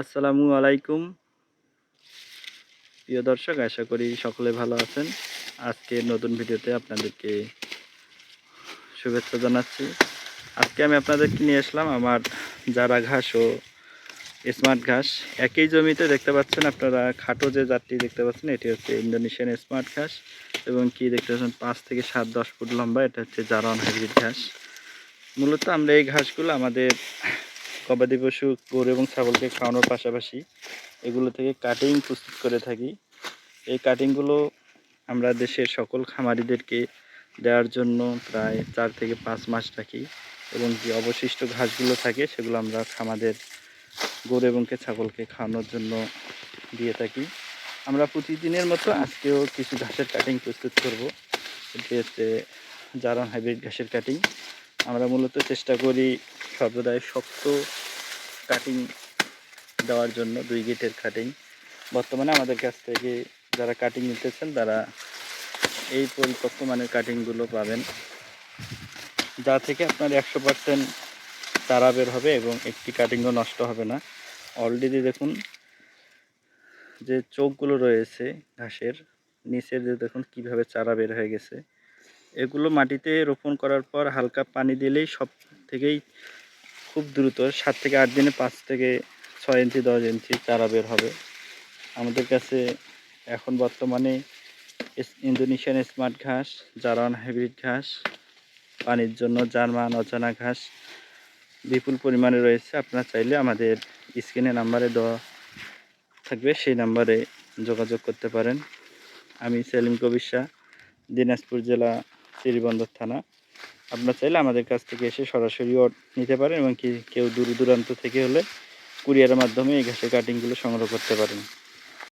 আসসালামু আলাইকুম। প্রিয় দর্শক, আশা করি সকলে ভালো আছেন। আজকে নতুন ভিডিওতে আপনাদেরকে শুভেচ্ছা জানাচ্ছি। আজকে আমি আপনাদেরকে নিয়ে আসলাম আমার যারা ঘাস ও স্মার্ট ঘাস। একই জমিতে দেখতে পাচ্ছেন আপনারা খাটো যে জাতটি দেখতে পাচ্ছেন, এটি হচ্ছে ইন্দোনেশিয়ান স্মার্ট ঘাস এবং কি দেখতে পাচ্ছেন, পাঁচ থেকে সাত, দশ ফুট লম্বা। এটা হচ্ছে জারন হাইব্রিড ঘাস। মূলত আমরা এই ঘাসগুলো আমাদের গবাদি পশু, গরু এবং ছাগলকে খাওয়ানোর পাশাপাশি এগুলো থেকে কাটিং প্রস্তুত করে থাকি। এই কাটিংগুলো আমরা দেশের সকল খামারিদেরকে দেওয়ার জন্য প্রায় চার থেকে পাঁচ মাস রাখি এবং যে অবশিষ্ট ঘাসগুলো থাকে সেগুলো আমরা খামাদের গরু এবং ছাগলকে খাওয়ানোর জন্য দিয়ে থাকি। আমরা প্রতিদিনের মতো আজকেও কিছু ঘাসের কাটিং প্রস্তুত করব। এটি হচ্ছে জারন হাইব্রিড ঘাসের কাটিং আমরা মূলত চেষ্টা করি সর্বদাই শক্ত কাটিং দেওয়ার জন্য, দুই গেটের কাটিং বর্তমানে আমাদের কাছ থেকে যারা কাটিং নিতেছেন, তারা এই পরিপক্ক মানের কাটিংগুলো পাবেন। যা থেকে আপনার একশো পার্সেন্ট তারা বের হবে এবং একটি কাটিংও নষ্ট হবে না। অলরেডি দেখুন যে চোখগুলো রয়েছে ঘাসের, নিচের যে দেখুন কীভাবে চারা বের হয়ে গেছে। এগুলো মাটিতে রোপণ করার পর হালকা পানি দিলেই সব থেকেই খুব দ্রুত সাত থেকে আট দিনে পাঁচ থেকে ছয় ইঞ্চি, দশ ইঞ্চি চারা বের হবে। আমাদের কাছে এখন বর্তমানে ইন্দোনেশিয়ান স্মার্ট ঘাস জারান হাইব্রিড ঘাস, পানির জন্য জার্মান অজানা ঘাস বিপুল পরিমাণে রয়েছে। আপনারা চাইলে আমাদের স্ক্রিনে নাম্বারে দেওয়া থাকবে, সেই নাম্বারে যোগাযোগ করতে পারেন। আমি সেলিম কবির শাহ, দিনাজপুর জেলা শ্রীবন্দর থানা। আপনার চাইলে আমাদের কাছ থেকে এসে সরাসরি নিতে পারেন এবং কি কেউ দূর দূরান্ত থেকে হলে কুরিয়ারের মাধ্যমে এই ঘাসের কাটিংগুলো সংগ্রহ করতে পারেন।